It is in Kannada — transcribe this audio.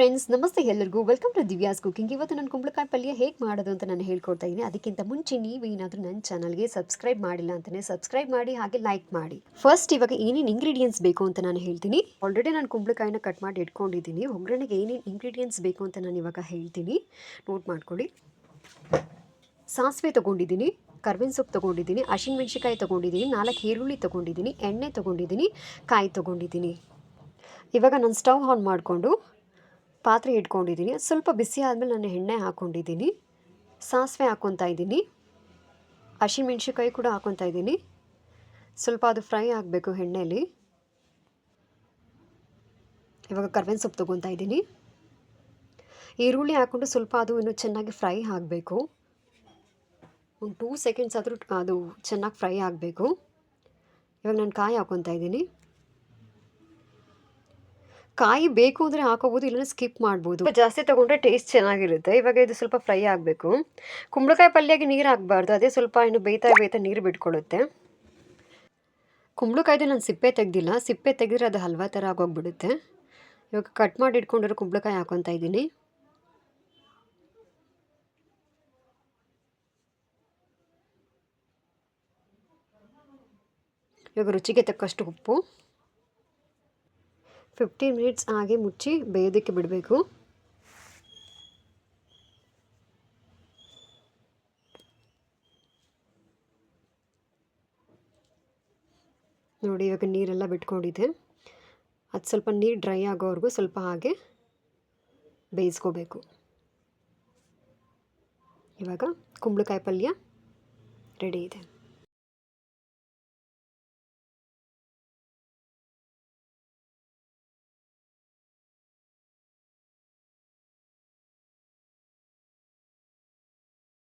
ಫ್ರೆಂಡ್ಸ್, ನಮಸ್ತೆ ಎಲ್ಲರಿಗೂ. Welcome to Divya's cooking. ಇವತ್ತು ನಾನು ಕುಂಬಳಕಾಯಿ ಪಲ್ಯ ಹೇಗೆ ಮಾಡೋದು ಅಂತ ನಾನು ಹೇಳ್ಕೊಡ್ತಾ ಇದ್ದೀನಿ. ಅದಕ್ಕಿಂತ ಮುಂಚೆ ನೀವು ಏನಾದರೂ ನನ್ನ ಚಾನಲ್ಗೆ ಸಬ್ಸ್ಕ್ರೈಬ್ ಮಾಡಿಲ್ಲ ಅಂತಲೇ ಸಬ್ಸ್ಕ್ರೈಬ್ ಮಾಡಿ, ಹಾಗೆ ಲೈಕ್ ಮಾಡಿ. ಫಸ್ಟ್ ಇವಾಗ ಏನೇನು ಇಂಗ್ರೀಡಿಯೆಂಟ್ಸ್ ಬೇಕು ಅಂತ ನಾನು ಹೇಳ್ತೀನಿ. ಆಲ್ರೆಡಿ ನಾನು ಕುಂಬಳಕಾಯಿನ ಕಟ್ ಮಾಡಿ ಇಟ್ಕೊಂಡಿದ್ದೀನಿ. ಒಗ್ಗರಣೆಗೆ ಏನೇನು ಇಂಗ್ರೀಡಿಯೆಂಟ್ಸ್ ಬೇಕು ಅಂತ ನಾನು ಇವಾಗ ಹೇಳ್ತೀನಿ. ನೋಟ್ ಮಾಡ್ಕೊಳ್ಳಿ. ಸಾಸಿವೆ ತೊಗೊಂಡಿದ್ದೀನಿ, ಕರ್ಬೇವಿನ ಸೊಪ್ಪು ತೊಗೊಂಡಿದ್ದೀನಿ ಹಸಿಮೆಣ್ಸಿಕಾಯಿ ತೊಗೊಂಡಿದ್ದೀನಿ, ನಾಲ್ಕು ಈರುಳ್ಳಿ ತೊಗೊಂಡಿದ್ದೀನಿ, ಎಣ್ಣೆ ತೊಗೊಂಡಿದ್ದೀನಿ, ಕಾಯಿ ತೊಗೊಂಡಿದ್ದೀನಿ. ಇವಾಗ ನಾನು ಸ್ಟವ್ ಆನ್ ಮಾಡಿಕೊಂಡು ಪಾತ್ರೆ ಇಟ್ಕೊಂಡಿದ್ದೀನಿ. ಸ್ವಲ್ಪ ಬಿಸಿ ಆದಮೇಲೆ ನಾನು ಎಣ್ಣೆ ಹಾಕ್ಕೊಂಡಿದ್ದೀನಿ ಸಾಸಿವೆ ಹಾಕ್ಕೊತಾ ಇದ್ದೀನಿ. ಹಸಿಮೆಣ್ಸಿಕಾಯಿ ಕೂಡ ಹಾಕ್ಕೊತಾ ಇದ್ದೀನಿ. ಸ್ವಲ್ಪ ಅದು ಫ್ರೈ ಆಗಬೇಕು ಎಣ್ಣೆಯಲ್ಲಿ ಇವಾಗ ಕರ್ಬೇವಿನ ಸೊಪ್ಪು ತೊಗೊತಾ ಇದ್ದೀನಿ. ಈರುಳ್ಳಿ ಹಾಕ್ಕೊಂಡು ಸ್ವಲ್ಪ ಅದು ಇನ್ನೂ ಚೆನ್ನಾಗಿ ಫ್ರೈ ಆಗಬೇಕು. ಒಂದು ಟೂ ಸೆಕೆಂಡ್ಸ್ ಆದರೂ ಅದು ಚೆನ್ನಾಗಿ ಫ್ರೈ ಆಗಬೇಕು. ಇವಾಗ ನಾನು ಕಾಯಿ ಹಾಕ್ಕೊತಾ ಇದ್ದೀನಿ. ಕಾಯಿ ಬೇಕು ಅಂದರೆ ಹಾಕೋಬೋದು ಇಲ್ಲ ಸ್ಕಿಪ್ ಮಾಡ್ಬೋದು. ಜಾಸ್ತಿ ತೊಗೊಂಡ್ರೆ ಟೇಸ್ಟ್ ಚೆನ್ನಾಗಿರುತ್ತೆ. ಇವಾಗ ಇದು ಸ್ವಲ್ಪ ಫ್ರೈ ಆಗಬೇಕು. ಕುಂಬಳಕಾಯಿ ಪಲ್ಯಗೆ ನೀರು ಹಾಕಬಾರ್ದು. ಅದೇ ಸ್ವಲ್ಪ ಇನ್ನು ಬೇಯ್ತಾ ಬೇಯ್ತಾ ನೀರು ಬಿಟ್ಕೊಳ್ಳುತ್ತೆ. ಕುಂಬಳಕಾಯ್ದು ನಾನು ಸಿಪ್ಪೆ ತೆಗ್ದಿಲ್ಲ. ಸಿಪ್ಪೆ ತೆಗೆದ್ರೆ ಅದು ಹಲ್ವಾ ಥರ ಆಗೋಗ್ಬಿಡುತ್ತೆ. ಇವಾಗ ಕಟ್ ಮಾಡಿ ಇಟ್ಕೊಂಡಿರೋ ಕುಂಬಳಕಾಯಿ ಹಾಕೊತಾ ಇದ್ದೀನಿ. ಇವಾಗ ರುಚಿಗೆ ತಕ್ಕಷ್ಟು ಉಪ್ಪು. ಫಿಫ್ಟೀನ್ ಮಿನಿಟ್ಸ್ ಹಾಗೆ ಮುಚ್ಚಿ ಬೇಯೋದಕ್ಕೆ ಬಿಡಬೇಕು. ನೋಡಿ ಇವಾಗ ನೀರೆಲ್ಲ ಬಿಟ್ಕೊಂಡಿದೆ. ಅದು ಸ್ವಲ್ಪ ನೀರು ಡ್ರೈ ಆಗೋವರೆಗೂ ಸ್ವಲ್ಪ ಹಾಗೆ ಬೇಯಿಸ್ಕೋಬೇಕು. ಇವಾಗ ಕುಂಬಳಕಾಯಿ ಪಲ್ಯ ರೆಡಿ ಇದೆ.